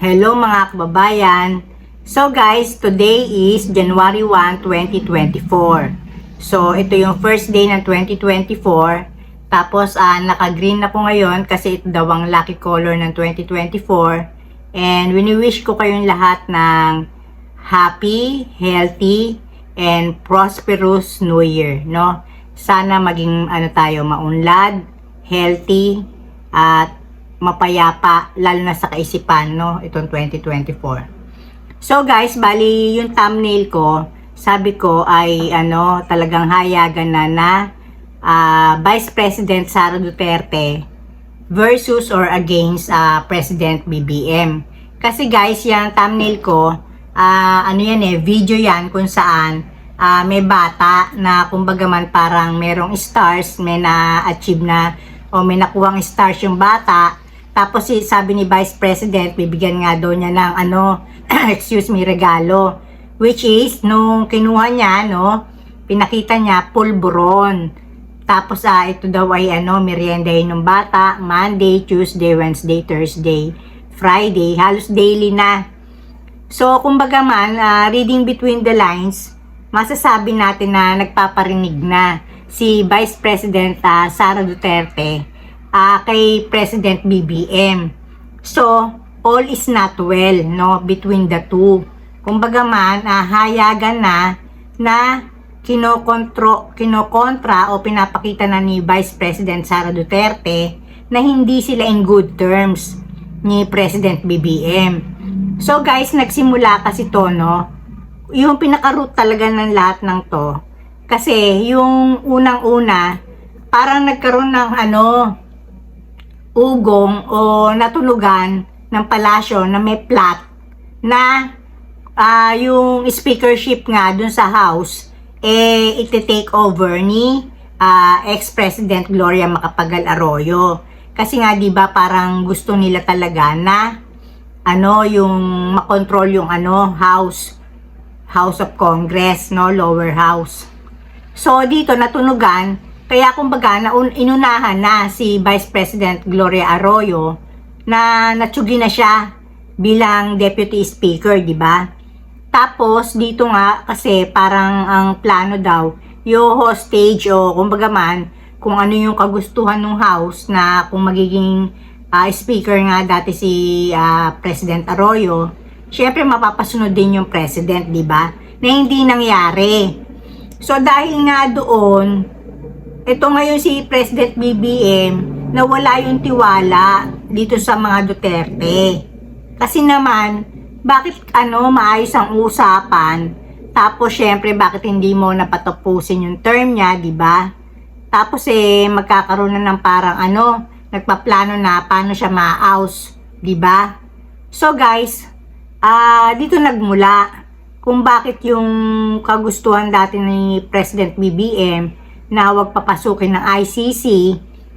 Hello mga kababayan. So guys, today is January 1, 2024. So ito yung first day ng 2024. Tapos ah, naka-green na po ngayon kasi ito daw ang lucky color ng 2024. And wini-wish ko kayong lahat ng happy, healthy, and prosperous New Year, no? Sana maging ano tayo, maunlad, healthy, at mapayapa, lalo na sa kaisipan, no? Itong 2024. So guys, bali yung thumbnail ko, sabi ko ay ano, talagang hayagan na na ah, Vice President Sara Duterte versus or against ah, President BBM. Kasi guys, yung thumbnail ko, ah, ano yan eh, video yan kung saan ah, may bata na kumbaga man parang merong stars, may na-achieve na o may nakuhang stars yung bata. Tapos si sabi ni Vice President, bibigyan nga daw niya ng ano, excuse me, regalo. Which is, nung kinuha niya, no, pinakita niya pulburon. Tapos ah, ito daw ay ano, merienda yun ng bata, Monday, Tuesday, Wednesday, Thursday, Friday, halos daily na. So, kumbaga man, ah, reading between the lines, masasabi natin na nagpaparinig na si Vice President ah, Sara Duterte ah, kay President BBM. So, all is not well, no, between the two. Kumbaga man, ah, hayagan na na kinokontro, kinokontra o pinapakita na ni Vice President Sara Duterte na hindi sila in good terms ni President BBM. So guys, nagsimula kasi to, no? Yung pinaka-root talaga ng lahat ng to. Kasi yung unang-una, parang nagkaroon ng ano, ugong o natunugan ng palasyo na may plot na ah, yung speakership nga dun sa House eh iti-take over ni ah, ex-president Gloria Macapagal Arroyo. Kasi nga 'di ba parang gusto nila talaga na ano yung makontrol yung ano House House of Congress no lower house. So dito natunugan kaya kumbaga naun inunahan na si Vice President Gloria Arroyo na natsugi na siya bilang deputy speaker, 'di ba? Tapos dito nga kasi parang ang plano daw yung hostage o kumbaga man kung ano yung kagustuhan ng house na kung magiging ah, speaker nga dati si ah, President Arroyo, syempre mapapasunod din yung president, 'di ba? Na hindi nangyari. So dahil nga doon, ito ngayon si President BBM nawala yung tiwala dito sa mga Duterte. Kasi naman, bakit ano maayos ang usapan? Tapos syempre bakit hindi mo napatapusin yung term niya, 'di ba? Tapos eh magkakaroon na ng parang ano, nagpaplano na paano siya ma-house, 'di ba? So guys, ah dito nagmula kung bakit yung kagustuhan dati ni President BBM na wag papasukin ng ICC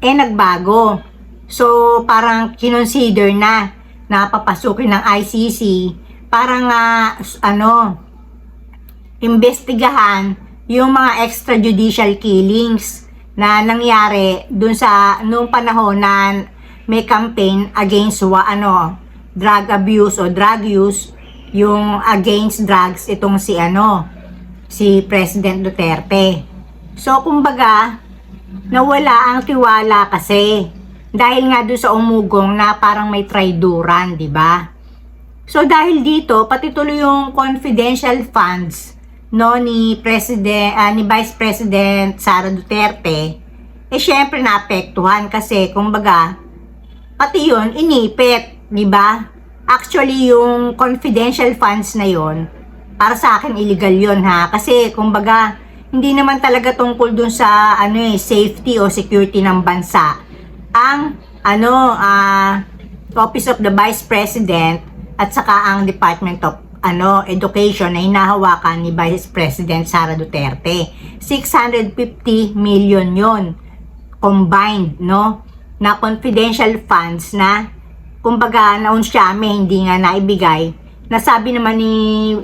eh nagbago. So parang kinonsider na na papasukin ng ICC para nga ano investigahan yung mga extrajudicial killings na nangyari dun sa nung panahon na may campaign against wa ano drug abuse o drug use yung against drugs itong si ano si President Duterte. So kumbaga nawala ang tiwala kasi dahil nga doon sa umugong na parang may traiduran, di ba? So dahil dito, pati tuloy yung confidential funds no ni President ah, ni Vice President Sara Duterte eh syempre naapektuhan kasi kumbaga pati yun inipit, di ba? Actually yung confidential funds na yon para sa akin illegal yon ha kasi kumbaga hindi naman talaga tungkol dun sa ano eh safety o security ng bansa ang ano ah Office of the Vice President at saka ang Department of ano Education na hinahawakan ni Vice President Sara Duterte. 650 million yon combined no na confidential funds na kumbaga naunsyame hindi nga naibigay nasabi naman ni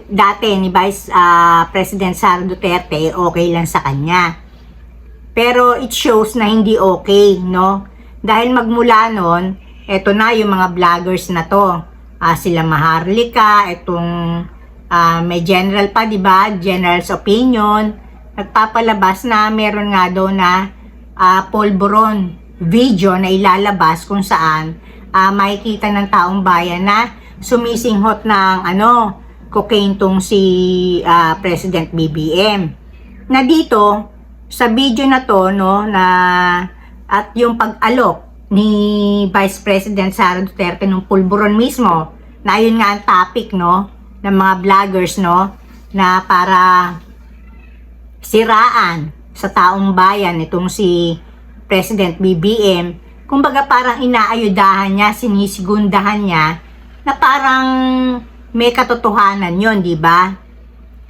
dati ni Vice ah, President Sara Duterte okay lang sa kanya pero it shows na hindi okay no dahil magmula nun, eto na yung mga vloggers na to. ah, sila Maharlika, itong ah, may general pa, di ba? General's opinion. Nagpapalabas na meron nga daw na ah, polvoron video na ilalabas kung saan ah, makikita ng taong bayan na sumisinghot ng ano, cocaine tong si ah, President BBM. Na dito, sa video na to, no, na at yung pag-alok ni Vice President Sara Duterte nung pulburon mismo, na yun nga ang topic, no, ng mga vloggers, no, na para siraan sa taong bayan itong si President BBM, kumbaga parang inaayudahan niya, sinisigundahan niya, na parang may katotohanan yon di ba?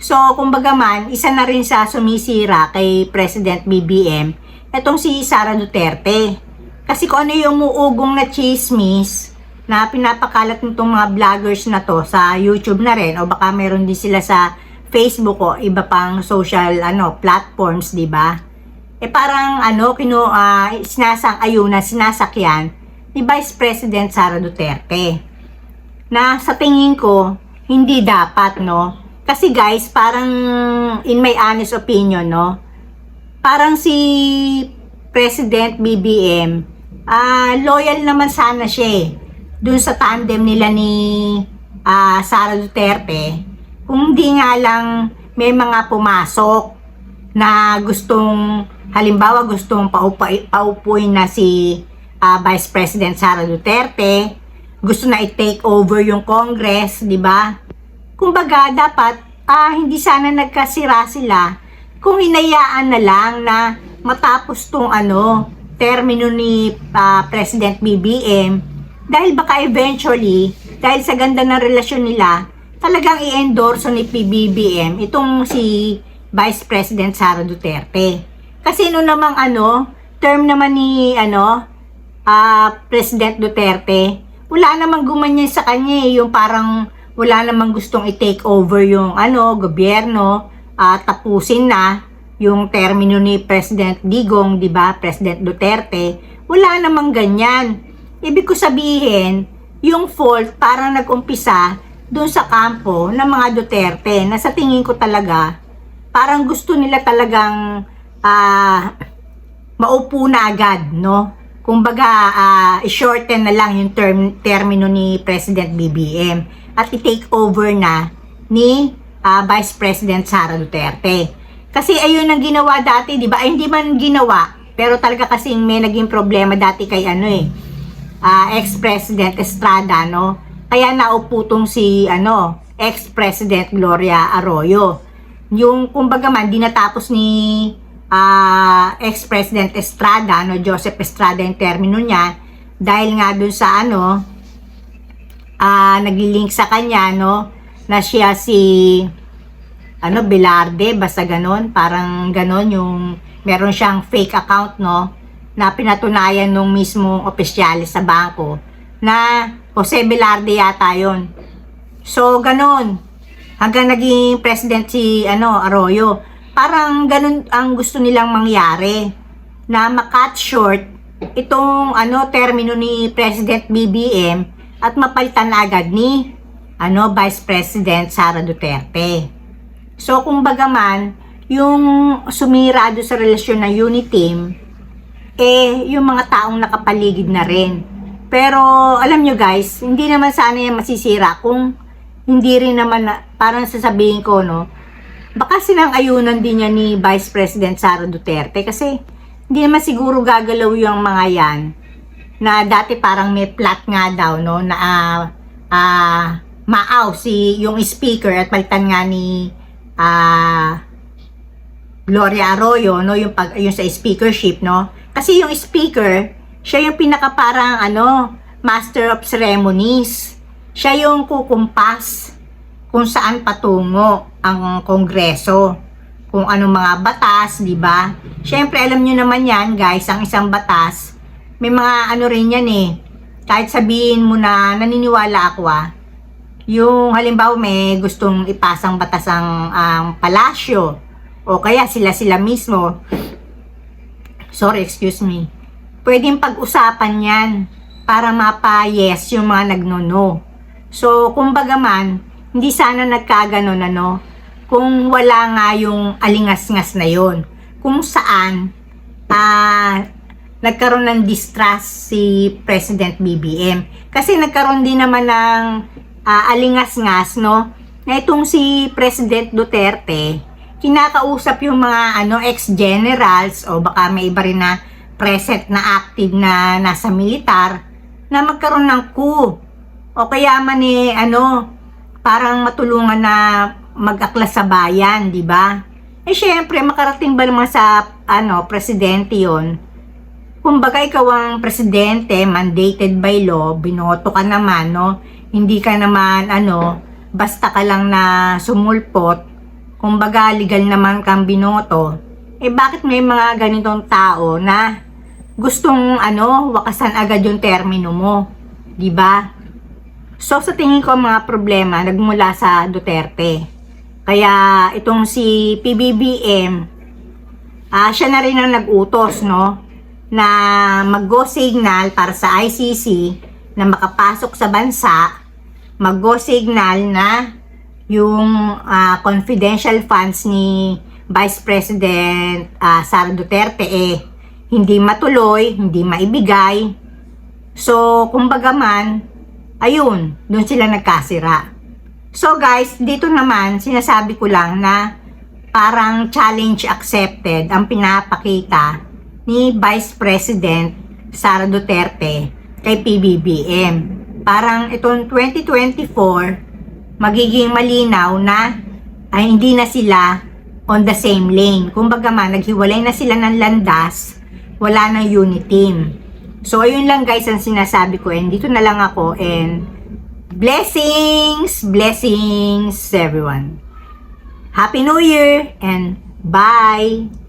So, kumbaga man, isa na rin sa sumisira kay President BBM, itong si Sara Duterte. Kasi kung ano yung muugong na chismis na pinapakalat nitong mga vloggers na to sa YouTube na rin o baka meron din sila sa Facebook o iba pang social ano platforms, 'di ba? Eh parang ano kino uh, sinasang-ayunan, sinasakyan ni Vice President Sara Duterte. Na sa tingin ko hindi dapat, no? Kasi guys, parang in my honest opinion, no? Parang si President BBM, ah loyal naman sana siya eh. Dun sa tandem nila ni ah, Sara Duterte. Kung hindi nga lang may mga pumasok na gustong, halimbawa gustong paupuin na si ah, Vice President Sara Duterte, gusto na i-take over yung Congress, di ba? Kumbaga, dapat ah, hindi sana nagkasira sila kung hinayaan na lang na matapos tong ano, termino ni ah, President BBM dahil baka eventually, dahil sa ganda ng relasyon nila, talagang i-endorso ni PBBM itong si Vice President Sara Duterte. Kasi no namang ano, term naman ni ano, ah President Duterte, wala namang gumanyan sa kanya eh, yung parang wala namang gustong i-take over yung ano, gobyerno, at tapusin na yung termino ni President Digong, 'di ba? President Duterte, wala namang ganyan. Ibig ko sabihin, yung fault parang nag-umpisa doon sa kampo ng mga Duterte na sa tingin ko talaga parang gusto nila talagang ah maupo na agad, no? Kumbaga, ah, i-shorten na lang yung term, termino ni President BBM at i-take over na ni ah, Vice President Sara Duterte. Kasi ayun ang ginawa dati, di ba? Ay, hindi man ginawa, pero talaga kasi may naging problema dati kay ano eh, ah, ex-president Estrada, no? Kaya naupo tong si, ano, ex-president Gloria Arroyo. Yung, kumbaga man, di natapos ni ah, ex-president Estrada, no, Joseph Estrada yung termino niya, dahil nga dun sa, ano, ah, naglilink sa kanya, no, na siya si, ano, Belarde, basta ganon, parang ganon yung, meron siyang fake account, no, na pinatunayan nung mismo opisyalis sa bangko na Jose Velarde yata yon. So, ganun. Hanggang naging president si ano, Arroyo. Parang ganun ang gusto nilang mangyari. Na makat short itong ano, termino ni President BBM at mapalitan na agad ni ano, Vice President Sara Duterte. So, kung bagaman, yung sumira doon sa relasyon ng Uniteam, eh, yung mga taong nakapaligid na rin. Pero, alam nyo guys, hindi naman sana yan masisira kung hindi rin naman, na, parang sasabihin ko, no, baka sinang ayunan din niya ni Vice President Sara Duterte kasi hindi naman siguro gagalaw yung mga yan na dati parang may plot nga daw, no, na ah, ah, maaw si yung speaker at palitan nga ni ah, Gloria Arroyo, no, yung pag yung sa speakership, no. Kasi yung speaker, siya yung pinaka parang ano, master of ceremonies. Siya yung kukumpas kung saan patungo ang kongreso. Kung anong mga batas, di ba? Siyempre, alam nyo naman yan, guys, ang isang batas, may mga ano rin yan eh. Kahit sabihin mo na naniniwala ako ah, yung halimbawa may gustong ipasang batas ang, ang palasyo, o kaya sila sila mismo, sorry, excuse me, pwedeng pag-usapan yan para mapa-yes yung mga nagnono. So, kumbaga man, hindi sana nagkaganon ano, kung wala nga yung alingas-ngas na yon kung saan ah nagkaroon ng distrust si President BBM. Kasi nagkaroon din naman ng ah, alingas-ngas, no? Na itong si President Duterte, kinakausap yung mga ano ex-generals o baka may iba rin na present na active na nasa militar na magkaroon ng coup. O kaya man eh, ano, parang matulungan na mag-aklas sa bayan, di ba? Eh syempre, makarating ba naman sa ano, presidente yon Kumbaga ikaw ang presidente, mandated by law, binoto ka naman, no? Hindi ka naman, ano, basta ka lang na sumulpot, kumbaga legal naman kang binoto, eh bakit may mga ganitong tao na gustong, ano, wakasan agad yung termino mo? Di ba? So sa tingin ko mga problema nagmula sa Duterte. Kaya itong si PBBM, ah siya na rin ang nag-utos, no? Na mag-go signal para sa ICC na makapasok sa bansa, mag-go signal na yung ah, confidential funds ni Vice President ah, Sara Duterte eh hindi matuloy, hindi maibigay. So, kumbaga man, ayun, doon sila nagkasira. So guys, dito naman sinasabi ko lang na parang challenge accepted ang pinapakita ni Vice President Sara Duterte kay PBBM. Parang itong 2024 magiging malinaw na ay hindi na sila on the same lane. Kumbaga man, naghiwalay na sila ng landas, wala nang unit team. So, ayun lang guys ang sinasabi ko and dito na lang ako and blessings, blessings everyone. Happy New Year and bye!